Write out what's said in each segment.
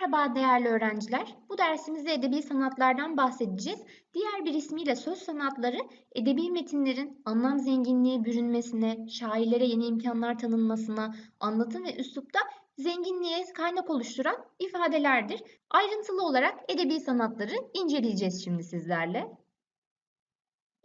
Merhaba değerli öğrenciler. Bu dersimizde edebi sanatlardan bahsedeceğiz. Diğer bir ismiyle söz sanatları, edebi metinlerin anlam zenginliği bürünmesine, şairlere yeni imkanlar tanınmasına, anlatım ve üslupta zenginliğe kaynak oluşturan ifadelerdir. Ayrıntılı olarak edebi sanatları inceleyeceğiz şimdi sizlerle.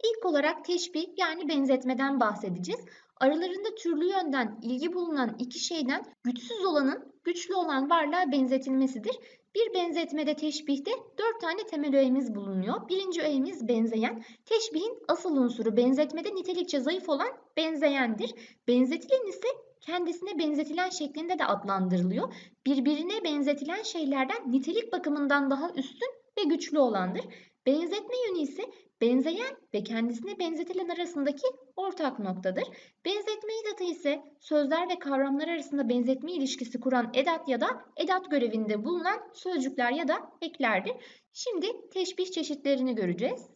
İlk olarak teşbih yani benzetmeden bahsedeceğiz. Aralarında türlü yönden ilgi bulunan iki şeyden güçsüz olanın güçlü olan varlığa benzetilmesidir. Bir benzetmede teşbihte dört tane temel öğemiz bulunuyor. Birinci öğemiz benzeyen. Teşbihin asıl unsuru benzetmede nitelikçe zayıf olan benzeyendir. Benzetilen ise kendisine benzetilen şeklinde de adlandırılıyor. Birbirine benzetilen şeylerden nitelik bakımından daha üstün ve güçlü olandır. Benzetme yönü ise benzeyen ve kendisine benzetilen arasındaki ortak noktadır. Benzetme edatı ise sözler ve kavramlar arasında benzetme ilişkisi kuran edat ya da edat görevinde bulunan sözcükler ya da eklerdir. Şimdi teşbih çeşitlerini göreceğiz.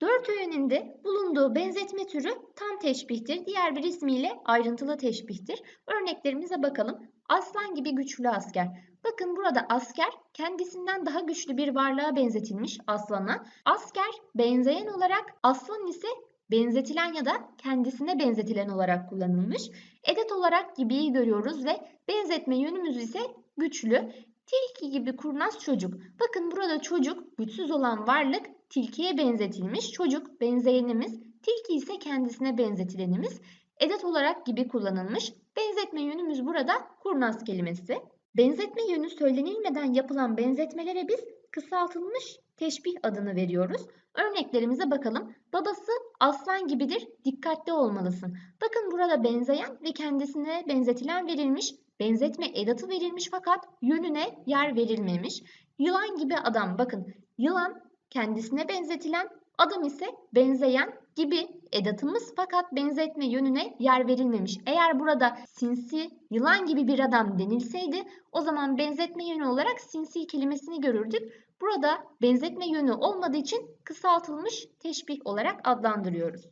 Dört öğeninde bulunduğu benzetme türü tam teşbihtir. Diğer bir ismiyle ayrıntılı teşbihtir. Örneklerimize bakalım. Aslan gibi güçlü asker. Bakın burada asker kendisinden daha güçlü bir varlığa benzetilmiş aslana. Asker benzeyen olarak aslan ise benzetilen ya da kendisine benzetilen olarak kullanılmış. Edat olarak gibiyi görüyoruz ve benzetme yönümüz ise güçlü. Tilki gibi kurnaz çocuk. Bakın burada çocuk güçsüz olan varlık tilkiye benzetilmiş. Çocuk benzeyenimiz, tilki ise kendisine benzetilenimiz. Edat olarak gibi kullanılmış. Benzetme yönümüz burada kurnaz kelimesi. Benzetme yönü söylenilmeden yapılan benzetmelere biz kısaltılmış teşbih adını veriyoruz. Örneklerimize bakalım. Babası aslan gibidir, dikkatli olmalısın. Bakın burada benzeyen ve kendisine benzetilen verilmiş, benzetme edatı verilmiş fakat yönüne yer verilmemiş. Yılan gibi adam, bakın yılan kendisine benzetilen, adam ise benzeyen gibi edatımız fakat benzetme yönüne yer verilmemiş. Eğer burada sinsi, yılan gibi bir adam denilseydi o zaman benzetme yönü olarak sinsi kelimesini görürdük. Burada benzetme yönü olmadığı için kısaltılmış teşbih olarak adlandırıyoruz.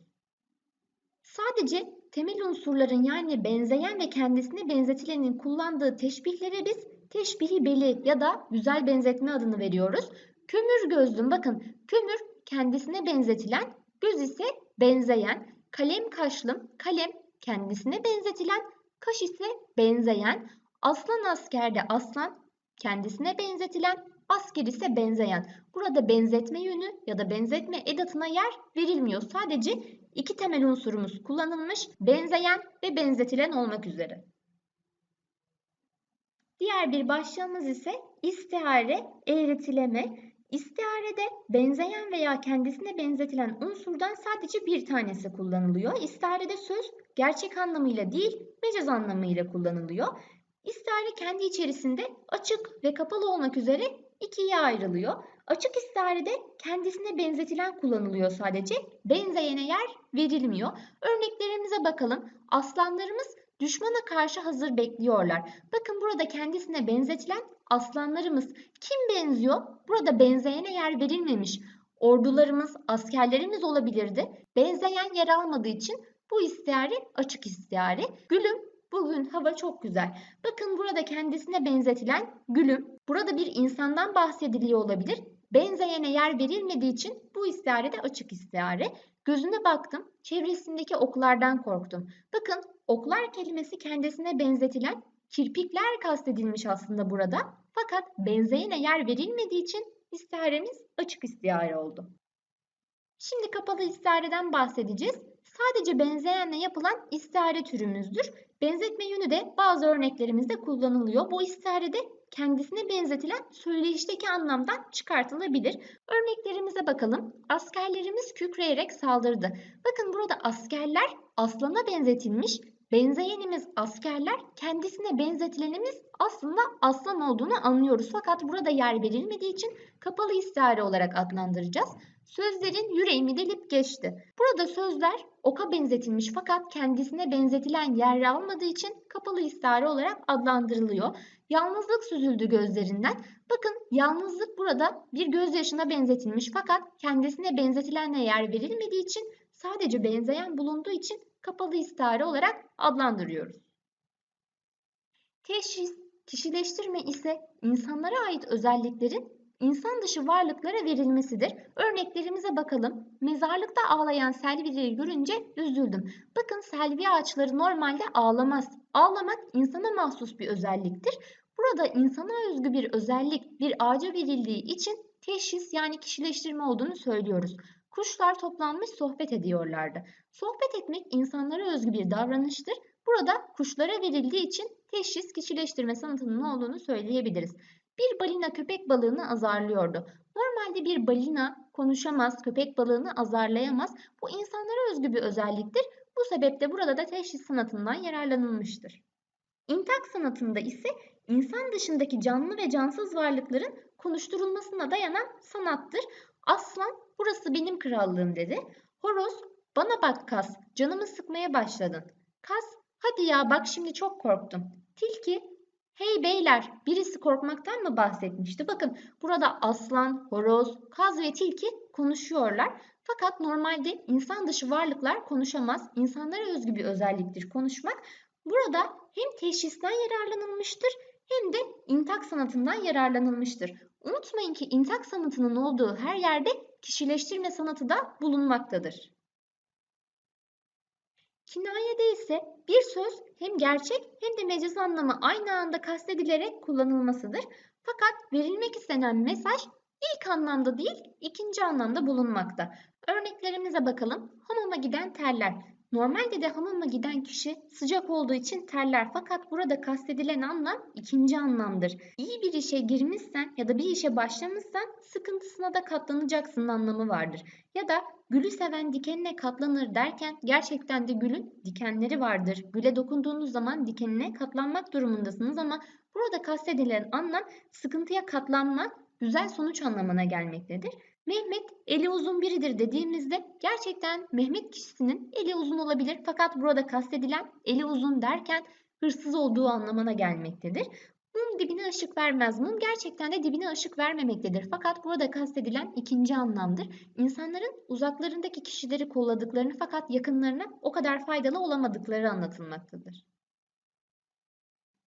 Sadece temel unsurların yani benzeyen ve kendisine benzetilenin kullandığı teşbihlere biz teşbihi beli ya da güzel benzetme adını veriyoruz. Kömür gözlüm bakın kömür kendisine benzetilen, göz ise benzeyen, kalem kaşlım, kalem kendisine benzetilen, kaş ise benzeyen, aslan askerde aslan kendisine benzetilen, asker ise benzeyen. Burada benzetme yönü ya da benzetme edatına yer verilmiyor. Sadece iki temel unsurumuz kullanılmış, benzeyen ve benzetilen olmak üzere. Diğer bir başlığımız ise istihare, eğretileme. İstiharede benzeyen veya kendisine benzetilen unsurdan sadece bir tanesi kullanılıyor. İstiharede söz gerçek anlamıyla değil, mecaz anlamıyla kullanılıyor. İstihare kendi içerisinde açık ve kapalı olmak üzere ikiye ayrılıyor. Açık istiharede kendisine benzetilen kullanılıyor sadece. Benzeyene yer verilmiyor. Örneklerimize bakalım. Aslanlarımız düşmana karşı hazır bekliyorlar. Bakın burada kendisine benzetilen aslanlarımız kim benziyor? Burada benzeyene yer verilmemiş. Ordularımız, askerlerimiz olabilirdi. Benzeyen yer almadığı için bu istiyare açık istiyare. Gülüm bugün hava çok güzel. Bakın burada kendisine benzetilen gülüm. Burada bir insandan bahsediliyor olabilir. Benzeyene yer verilmediği için bu istiyare de açık istiyare. Gözüne baktım, çevresindeki oklardan korktum. Bakın oklar kelimesi kendisine benzetilen kirpikler kastedilmiş aslında burada. Fakat benzeyene yer verilmediği için istiharemiz açık istihare oldu. Şimdi kapalı istihareden bahsedeceğiz. Sadece benzeyenle yapılan istihare türümüzdür. Benzetme yönü de bazı örneklerimizde kullanılıyor. Bu istiharede kendisine benzetilen söyleyişteki anlamdan çıkartılabilir. Örneklerimize bakalım. Askerlerimiz kükreyerek saldırdı. Bakın burada askerler aslana benzetilmiş, benzeyenimiz askerler, kendisine benzetilenimiz aslında aslan olduğunu anlıyoruz. Fakat burada yer verilmediği için kapalı istihare olarak adlandıracağız. Sözlerin yüreğimi delip geçti. Burada sözler oka benzetilmiş fakat kendisine benzetilen yer almadığı için kapalı istihare olarak adlandırılıyor. Yalnızlık süzüldü gözlerinden. Bakın yalnızlık burada bir gözyaşına benzetilmiş fakat kendisine benzetilenle yer verilmediği için sadece benzeyen bulunduğu için kapalı istihare olarak adlandırıyoruz. Teşhis, kişileştirme ise insanlara ait özelliklerin insan dışı varlıklara verilmesidir. Örneklerimize bakalım. Mezarlıkta ağlayan Selvi'yi görünce üzüldüm. Bakın Selvi ağaçları normalde ağlamaz. Ağlamak insana mahsus bir özelliktir. Burada insana özgü bir özellik bir ağaca verildiği için teşhis yani kişileştirme olduğunu söylüyoruz. Kuşlar toplanmış sohbet ediyorlardı. Sohbet etmek insanlara özgü bir davranıştır. Burada kuşlara verildiği için teşhis kişileştirme sanatının olduğunu söyleyebiliriz. Bir balina köpek balığını azarlıyordu. Normalde bir balina konuşamaz, köpek balığını azarlayamaz. Bu insanlara özgü bir özelliktir. Bu sebeple burada da teşhis sanatından yararlanılmıştır. İntak sanatında ise insan dışındaki canlı ve cansız varlıkların konuşturulmasına dayanan sanattır. Aslan burası benim krallığım dedi. Horoz bana bak kas canımı sıkmaya başladın. Kas hadi ya bak şimdi çok korktum. Tilki hey beyler birisi korkmaktan mı bahsetmişti? Bakın burada aslan, horoz, kaz ve tilki konuşuyorlar. Fakat normalde insan dışı varlıklar konuşamaz. İnsanlara özgü bir özelliktir konuşmak. Burada hem teşhisten yararlanılmıştır hem de intak sanatından yararlanılmıştır. Unutmayın ki intak sanatının olduğu her yerde kişileştirme sanatı da bulunmaktadır. Kinayede ise bir söz hem gerçek hem de mecaz anlamı aynı anda kastedilerek kullanılmasıdır. Fakat verilmek istenen mesaj ilk anlamda değil ikinci anlamda bulunmakta. Örneklerimize bakalım. Hamama giden terler. Normalde de hamama giden kişi sıcak olduğu için terler fakat burada kastedilen anlam ikinci anlamdır. İyi bir işe girmişsen ya da bir işe başlamışsan sıkıntısına da katlanacaksın anlamı vardır. Ya da gülü seven dikenine katlanır derken gerçekten de gülün dikenleri vardır. Güle dokunduğunuz zaman dikenine katlanmak durumundasınız ama burada kastedilen anlam sıkıntıya katlanma, güzel sonuç anlamına gelmektedir. Mehmet eli uzun biridir dediğimizde gerçekten Mehmet kişisinin eli uzun olabilir fakat burada kastedilen eli uzun derken hırsız olduğu anlamına gelmektedir. Mum dibine ışık vermez. Mum gerçekten de dibine ışık vermemektedir. Fakat burada kastedilen ikinci anlamdır. İnsanların uzaklarındaki kişileri kolladıklarını fakat yakınlarına o kadar faydalı olamadıkları anlatılmaktadır.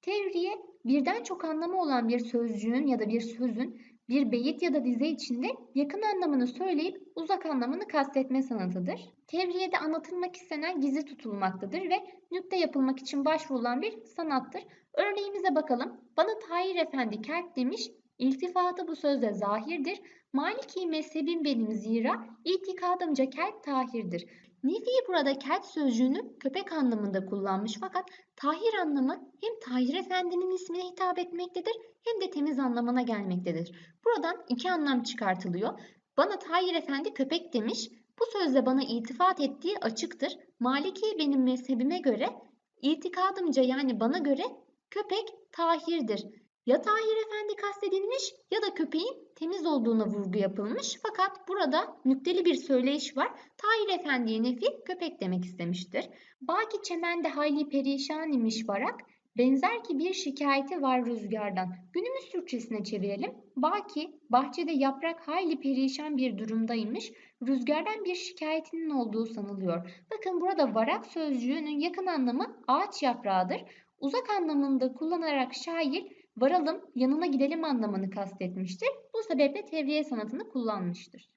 Tevriye birden çok anlamı olan bir sözcüğün ya da bir sözün bir beyit ya da dize içinde yakın anlamını söyleyip uzak anlamını kastetme sanatıdır. Tevriyede anlatılmak istenen gizli tutulmaktadır ve nükte yapılmak için başvurulan bir sanattır. Örneğimize bakalım. Bana Tahir Efendi kert demiş, İltifatı bu sözde zahirdir. Maliki mezhebim benim zira, itikadımca kert tahirdir. Nefi burada kelt sözcüğünü köpek anlamında kullanmış fakat tahir anlamı hem Tahir Efendi'nin ismine hitap etmektedir hem de temiz anlamına gelmektedir. Buradan iki anlam çıkartılıyor. Bana Tahir Efendi köpek demiş. Bu sözle bana itifat ettiği açıktır. Maliki benim mezhebime göre, itikadımca yani bana göre köpek tahirdir. Ya Tahir Efendi kastedilmiş ya da köpeğin temiz olduğuna vurgu yapılmış. Fakat burada nükteli bir söyleyiş var. Tahir Efendi'ye nefi köpek demek istemiştir. Baki çemende hayli perişan imiş varak. Benzer ki bir şikayeti var rüzgardan. Günümüz Türkçesine çevirelim. Baki bahçede yaprak hayli perişan bir durumdaymış. Rüzgardan bir şikayetinin olduğu sanılıyor. Bakın burada varak sözcüğünün yakın anlamı ağaç yaprağıdır. Uzak anlamında kullanarak şair varalım, yanına gidelim anlamını kastetmiştir. Bu sebeple tevriye sanatını kullanmıştır.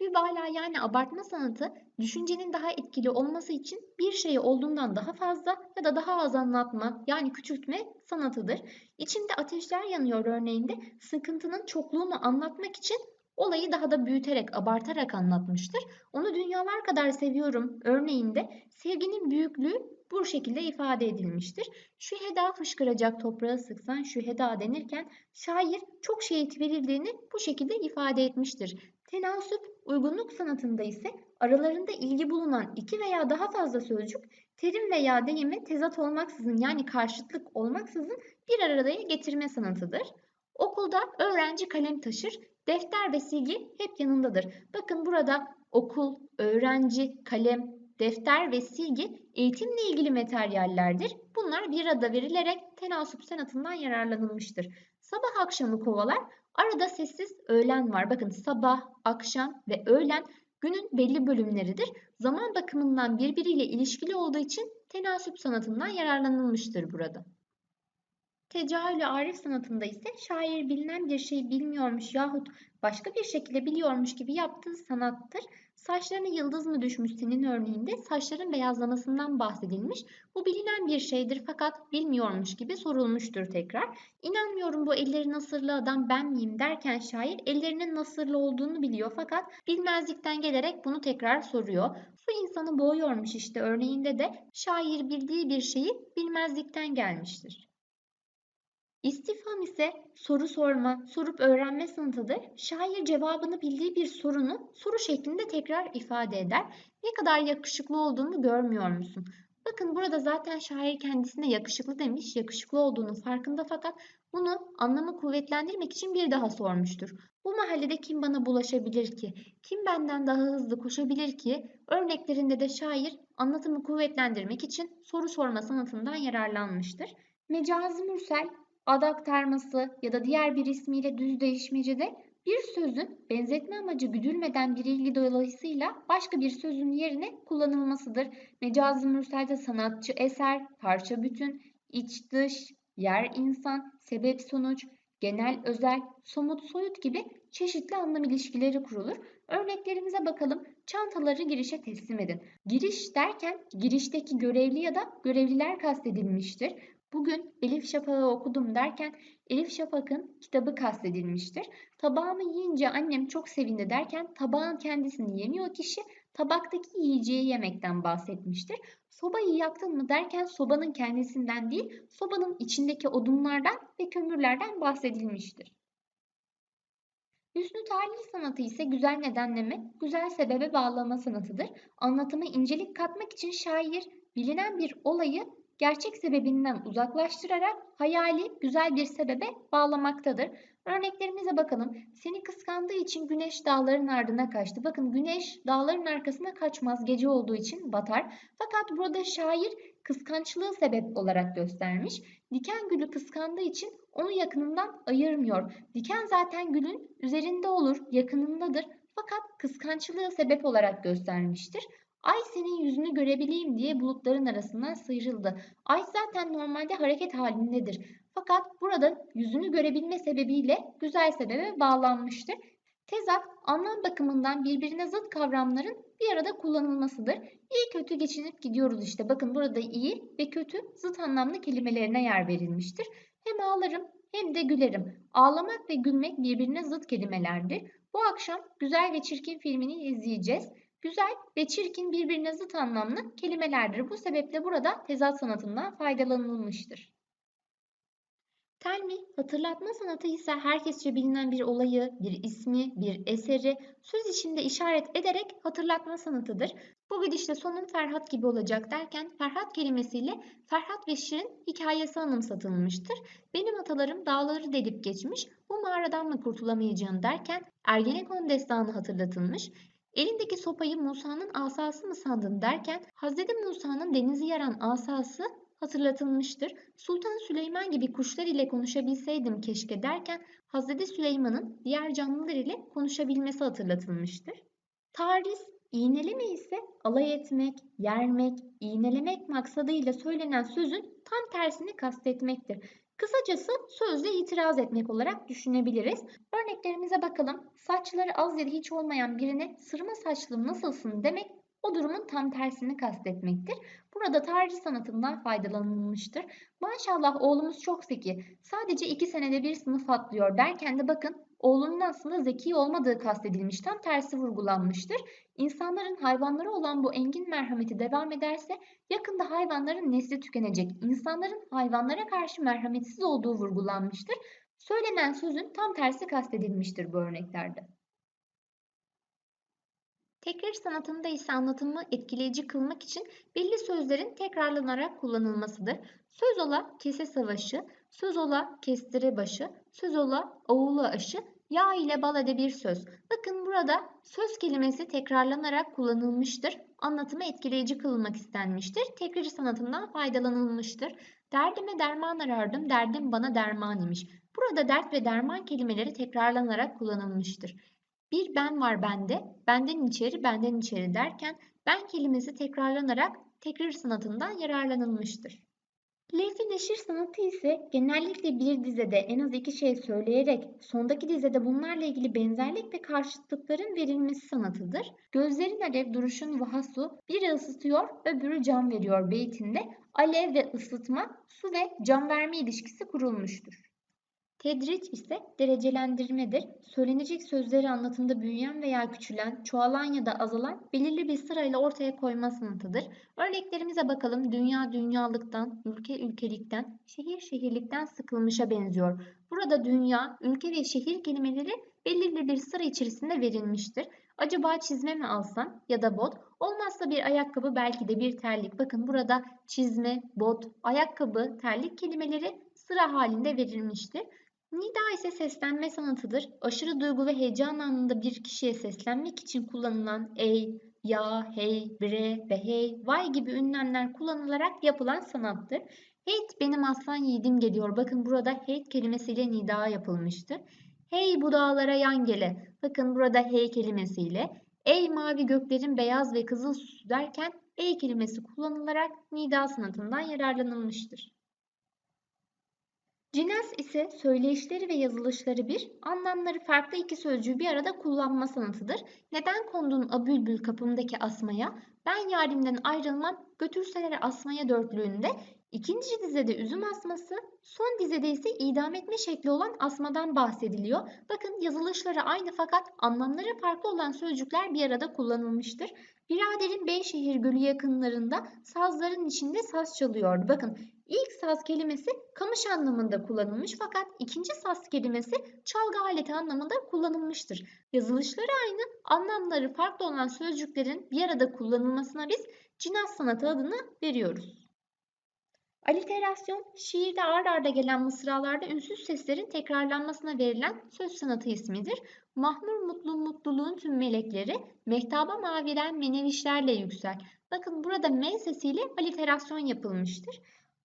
Mübalağa yani abartma sanatı düşüncenin daha etkili olması için bir şeyi olduğundan daha fazla ya da daha az anlatma yani küçültme sanatıdır. İçimde ateşler yanıyor örneğinde sıkıntının çokluğunu anlatmak için olayı daha da büyüterek, abartarak anlatmıştır. Onu dünyalar kadar seviyorum örneğinde sevginin büyüklüğü bu şekilde ifade edilmiştir. Şüheda fışkıracak toprağı sıksan şüheda denirken şair çok şehit verildiğini bu şekilde ifade etmiştir. Tenasüp uygunluk sanatında ise aralarında ilgi bulunan iki veya daha fazla sözcük terim veya deyimi tezat olmaksızın yani karşıtlık olmaksızın bir araya getirme sanatıdır. Okulda öğrenci kalem taşır, defter ve silgi hep yanındadır. Bakın burada okul, öğrenci, kalem, defter ve silgi eğitimle ilgili materyallerdir. Bunlar bir arada verilerek tenasüp sanatından yararlanılmıştır. Sabah akşamı kovalar, arada sessiz öğlen var. Bakın sabah, akşam ve öğlen günün belli bölümleridir. Zaman bakımından birbiriyle ilişkili olduğu için tenasüp sanatından yararlanılmıştır burada. Tecahülü Arif sanatında ise şair bilinen bir şeyi bilmiyormuş yahut başka bir şekilde biliyormuş gibi yaptığı sanattır. Saçlarına yıldız mı düşmüş senin örneğinde saçların beyazlamasından bahsedilmiş. Bu bilinen bir şeydir fakat bilmiyormuş gibi sorulmuştur tekrar. İnanmıyorum bu elleri nasırlı adam ben miyim derken şair ellerinin nasırlı olduğunu biliyor fakat bilmezlikten gelerek bunu tekrar soruyor. Su insanı boğuyormuş işte örneğinde de şair bildiği bir şeyi bilmezlikten gelmiştir. İstifham ise soru sorma, sorup öğrenme sanatıdır. Şair cevabını bildiği bir sorunu soru şeklinde tekrar ifade eder. Ne kadar yakışıklı olduğunu görmüyor musun? Bakın burada zaten şair kendisine yakışıklı demiş, yakışıklı olduğunu farkında fakat bunu anlamı kuvvetlendirmek için bir daha sormuştur. Bu mahallede kim bana bulaşabilir ki? Kim benden daha hızlı koşabilir ki? Örneklerinde de şair anlatımı kuvvetlendirmek için soru sorma sanatından yararlanmıştır. Mecazi mürsel ad aktarması ya da diğer bir ismiyle düz değişmecede bir sözün benzetme amacı güdülmeden bir ilgi dolayısıyla başka bir sözün yerine kullanılmasıdır. Mecazi mürselde sanatçı eser, parça bütün, iç dış, yer insan, sebep sonuç, genel özel, somut soyut gibi çeşitli anlam ilişkileri kurulur. Örneklerimize bakalım. Çantaları girişe teslim edin. Giriş derken girişteki görevli ya da görevliler kastedilmiştir. Bugün Elif Şafak'ı okudum derken Elif Şafak'ın kitabı kastedilmiştir. Tabağımı yiyince annem çok sevindi derken tabağın kendisini yemiyor kişi tabaktaki yiyeceği yemekten bahsetmiştir. Sobayı yaktın mı derken sobanın kendisinden değil sobanın içindeki odunlardan ve kömürlerden bahsedilmiştir. Hüsnü tahlil sanatı ise güzel nedenleme, güzel sebebe bağlama sanatıdır. Anlatıma incelik katmak için şair bilinen bir olayı gerçek sebebinden uzaklaştırarak hayali güzel bir sebebe bağlamaktadır. Örneklerimize bakalım. Seni kıskandığı için güneş dağların ardına kaçtı. Bakın güneş dağların arkasına kaçmaz gece olduğu için batar. Fakat burada şair kıskançlığı sebep olarak göstermiş. Diken gülü kıskandığı için onu yakınından ayırmıyor. Diken zaten gülün üzerinde olur, yakınındadır. Fakat kıskançlığı sebep olarak göstermiştir. Ay senin yüzünü görebileyim diye bulutların arasından sıyrıldı. Ay zaten normalde hareket halindedir. Fakat burada yüzünü görebilme sebebiyle güzel sebebe bağlanmıştır. Tezat anlam bakımından birbirine zıt kavramların bir arada kullanılmasıdır. İyi kötü geçinip gidiyoruz işte. Bakın burada iyi ve kötü zıt anlamlı kelimelerine yer verilmiştir. Hem ağlarım hem de gülerim. Ağlamak ve gülmek birbirine zıt kelimelerdir. Bu akşam Güzel ve Çirkin filmini izleyeceğiz. Güzel ve çirkin birbirine zıt anlamlı kelimelerdir. Bu sebeple burada tezat sanatından faydalanılmıştır. Telmi, hatırlatma sanatı ise herkesçe bilinen bir olayı, bir ismi, bir eseri söz içinde işaret ederek hatırlatma sanatıdır. Bu gidişle sonun Ferhat gibi olacak derken Ferhat kelimesiyle Ferhat ve Şirin hikayesi anımsatılmıştır. Benim atalarım dağları delip geçmiş, bu mağaradan mı kurtulamayacağım derken Ergenekon destanı hatırlatılmış. Elindeki sopayı Musa'nın asası mı sandın derken Hz. Musa'nın denizi yaran asası hatırlatılmıştır. Sultan Süleyman gibi kuşlar ile konuşabilseydim keşke derken Hz. Süleyman'ın diğer canlılar ile konuşabilmesi hatırlatılmıştır. Tariz, iğneleme ise alay etmek, yermek, iğnelemek maksadıyla söylenen sözün tam tersini kastetmektir. Kısacası sözle itiraz etmek olarak düşünebiliriz. Örneklerimize bakalım. Saçları az ya da hiç olmayan birine sırma saçlım nasılsın demek o durumun tam tersini kastetmektir. Burada tarih sanatından faydalanılmıştır. Maşallah oğlumuz çok zeki. Sadece iki senede bir sınıf atlıyor derken de bakın oğlunun aslında zeki olmadığı kastedilmiş. Tam tersi vurgulanmıştır. İnsanların hayvanlara olan bu engin merhameti devam ederse yakında hayvanların nesli tükenecek. İnsanların hayvanlara karşı merhametsiz olduğu vurgulanmıştır. Söylenen sözün tam tersi kastedilmiştir bu örneklerde. Tekrar sanatında ise anlatımı etkileyici kılmak için belli sözlerin tekrarlanarak kullanılmasıdır. Söz ola kese savaşı, söz ola kestire başı, söz ola oğula aşı, yağ ile bal ede bir söz. Bakın burada söz kelimesi tekrarlanarak kullanılmıştır. Anlatımı etkileyici kılmak istenmiştir. Tekrar sanatından faydalanılmıştır. Derdime derman arardım, derdim bana derman imiş. Burada dert ve derman kelimeleri tekrarlanarak kullanılmıştır. Bir ben var bende, benden içeri, benden içeri derken ben kelimesi tekrarlanarak tekrar sanatından yararlanılmıştır. Levh-i neşir sanatı ise genellikle bir dizede en az iki şey söyleyerek sondaki dizede bunlarla ilgili benzerlik ve karşıtlıkların verilmesi sanatıdır. Gözlerin alev duruşun vahasu biri ısıtıyor öbürü can veriyor beytinde alev ve ısıtma su ve can verme ilişkisi kurulmuştur. Tedriç ise derecelendirmedir. Söylenecek sözleri anlatımda büyüyen veya küçülen, çoğalan ya da azalan belirli bir sırayla ortaya koyma sanatıdır. Örneklerimize bakalım. Dünya dünyalıktan, ülke ülkelikten, şehir şehirlikten sıkılmışa benziyor. Burada dünya, ülke ve şehir kelimeleri belirli bir sıra içerisinde verilmiştir. Acaba çizme mi alsam ya da bot? Olmazsa bir ayakkabı belki de bir terlik. Bakın burada çizme, bot, ayakkabı, terlik kelimeleri sıra halinde verilmiştir. Nida ise seslenme sanatıdır. Aşırı duygu ve heyecan anında bir kişiye seslenmek için kullanılan ey, ya, hey, bre ve hey, vay gibi ünlemler kullanılarak yapılan sanattır. Heyt benim aslan yiğidim geliyor. Bakın burada heyt kelimesiyle nida yapılmıştır. Hey bu dağlara yan gele. Bakın burada hey kelimesiyle. Ey mavi göklerin beyaz ve kızıl süsü derken ey kelimesi kullanılarak nida sanatından yararlanılmıştır. Cines ise söyleyişleri ve yazılışları bir, anlamları farklı iki sözcüğü bir arada kullanma sanatıdır. Neden kondun a bülbül kapımdaki asmaya, ben yarimden ayrılmam, götürseler asmaya dörtlüğünde, ikinci dizede üzüm asması, son dizede ise idam etme şekli olan asmadan bahsediliyor. Bakın yazılışları aynı fakat anlamları farklı olan sözcükler bir arada kullanılmıştır. Biraderin Beyşehir Gölü yakınlarında sazların içinde saz çalıyordu. Bakın İlk saz kelimesi kamış anlamında kullanılmış fakat ikinci saz kelimesi çalgı aleti anlamında kullanılmıştır. Yazılışları aynı, anlamları farklı olan sözcüklerin bir arada kullanılmasına biz cinaz sanatı adını veriyoruz. Aliterasyon, şiirde ard arda gelen mısralarda ünsüz seslerin tekrarlanmasına verilen söz sanatı ismidir. Mahmur mutlu mutluluğun tüm melekleri, mehtaba maviren menevişlerle yüksel. Bakın burada M sesiyle aliterasyon yapılmıştır.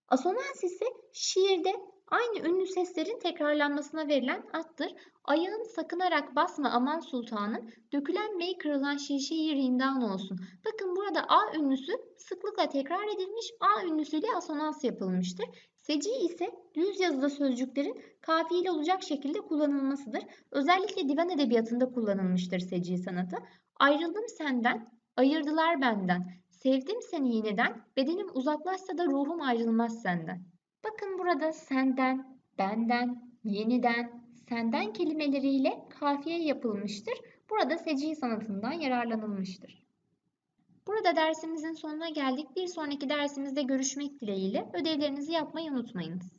Asonans ise şiirde aynı ünlü seslerin tekrarlanmasına verilen attır. Ayağın sakınarak basma aman sultanım, dökülen mey kırılan şişe rindan olsun. Bakın burada A ünlüsü sıklıkla tekrar edilmiş, A ünlüsüyle asonans yapılmıştır. Seci ise düz yazıda sözcüklerin kafiyeli olacak şekilde kullanılmasıdır. Özellikle divan edebiyatında kullanılmıştır seci sanatı. Ayrıldım senden, ayırdılar benden. Sevdim seni yeniden, bedenim uzaklaşsa da ruhum ayrılmaz senden. Bakın burada senden, benden, yeniden, senden kelimeleriyle kafiye yapılmıştır. Burada seci sanatından yararlanılmıştır. Burada dersimizin sonuna geldik. Bir sonraki dersimizde görüşmek dileğiyle ödevlerinizi yapmayı unutmayınız.